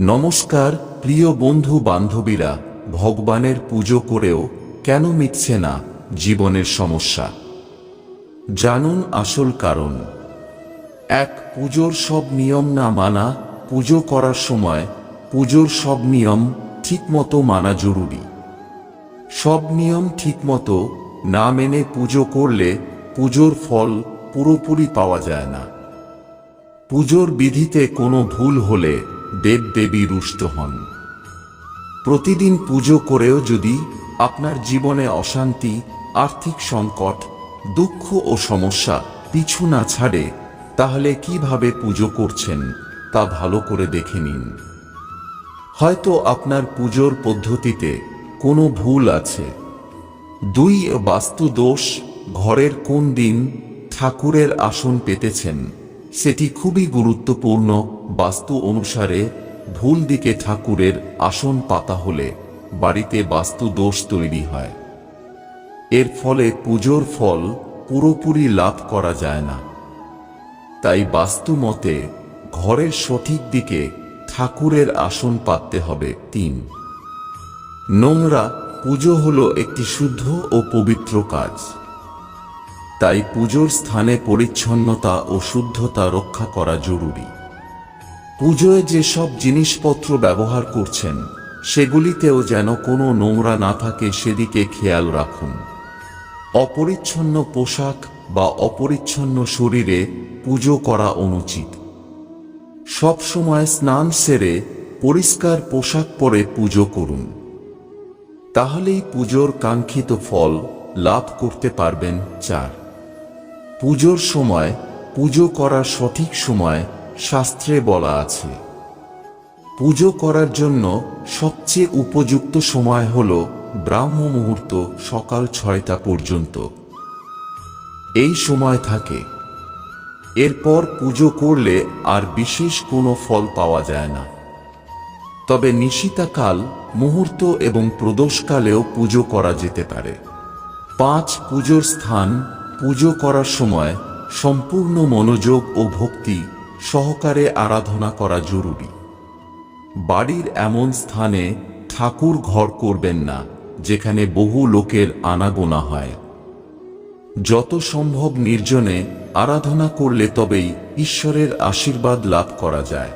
নমস্কার, প্রিয় বন্ধু বান্ধবীরা, ভগবানের পুজো করেও কেন মিটছে না জীবনের সমস্যা? জানুন আসল কারণ। এক, পুজোর সব নিয়ম না মানা, পুজো করার সময় পুজোর সব নিয়ম ঠিকমতো মানা জরুরি। সব নিয়ম ঠিকমতো না মেনে পুজো করলে পুজোর ফল পুরোপুরি পাওয়া যায় না। পুজোর বিধিতে কোনো ভুল হলে দেবদেবী রুষ্ট হন। প্রতিদিন পুজো করেও যদি আপনার জীবনে অশান্তি, আর্থিক সংকট, দুঃখ ও সমস্যা পিছু না ছাড়ে, তাহলে কীভাবে পুজো করছেন তা ভালো করে দেখে নিন। হয়তো আপনার পুজোর পদ্ধতিতে কোনো ভুল আছে। দুই বাস্তু দোষ ঘরের কোন দিন ঠাকুরের আসন পেতেছেন। সেটি খুবই গুরুত্বপূর্ণ, বাস্তু অনুসারে ভুল দিকে ঠাকুরের আসন পাতা হলে বাড়িতে বাস্তু দোষ তৈরি হয়। এর ফলে পুজোর ফল পুরোপুরি লাভ করা যায় না। তাই বাস্তু মতে ঘরের সঠিক দিকে ঠাকুরের আসন পাততে হবে তিন। নোংরা পুজো হলো একটি শুদ্ধ ও পবিত্র কাজ। তাই পুজোর স্থানে পরিচ্ছন্নতা ও শুদ্ধতা রক্ষা করা জরুরি। পুজোয় যেসব জিনিসপত্র ব্যবহার করছেন, সেগুলিতেও যেন কোনো নোংরা না থাকে সেদিকে খেয়াল রাখুন। অপরিচ্ছন্ন পোশাক বা অপরিচ্ছন্ন শরীরে পুজো করা অনুচিত। সব সময় স্নান সেরে পরিষ্কার পোশাক পরে পুজো করুন। তাহলেই পুজোর কাঙ্ক্ষিত ফল লাভ করতে পারবেন চার। পুজোর সময়, পুজো করার সঠিক সময় শাস্ত্রে বলা আছে। পুজো করার জন্য সবচেয়ে উপযুক্ত সময় হল ব্রাহ্ম মুহূর্ত সকাল ছয়টা পর্যন্ত। এই সময় থাকে। এরপর পুজো করলে আর বিশেষ কোনো ফল পাওয়া যায় না। তবে নিশিতাকাল, মুহূর্ত এবং প্রদোষকালেও পুজো করা যেতে পারে। পাঁচ পুজোর স্থান পুজো করার সময় সম্পূর্ণ মনোযোগ ও ভক্তি সহকারে আরাধনা করা জরুরি। বাড়ির এমন স্থানে ঠাকুর ঘর করবেন না, যেখানে বহু লোকের আনাগোনা হয়। যত সম্ভব নির্জনে আরাধনা করলে তবেই ঈশ্বরের আশীর্বাদ লাভ করা যায়।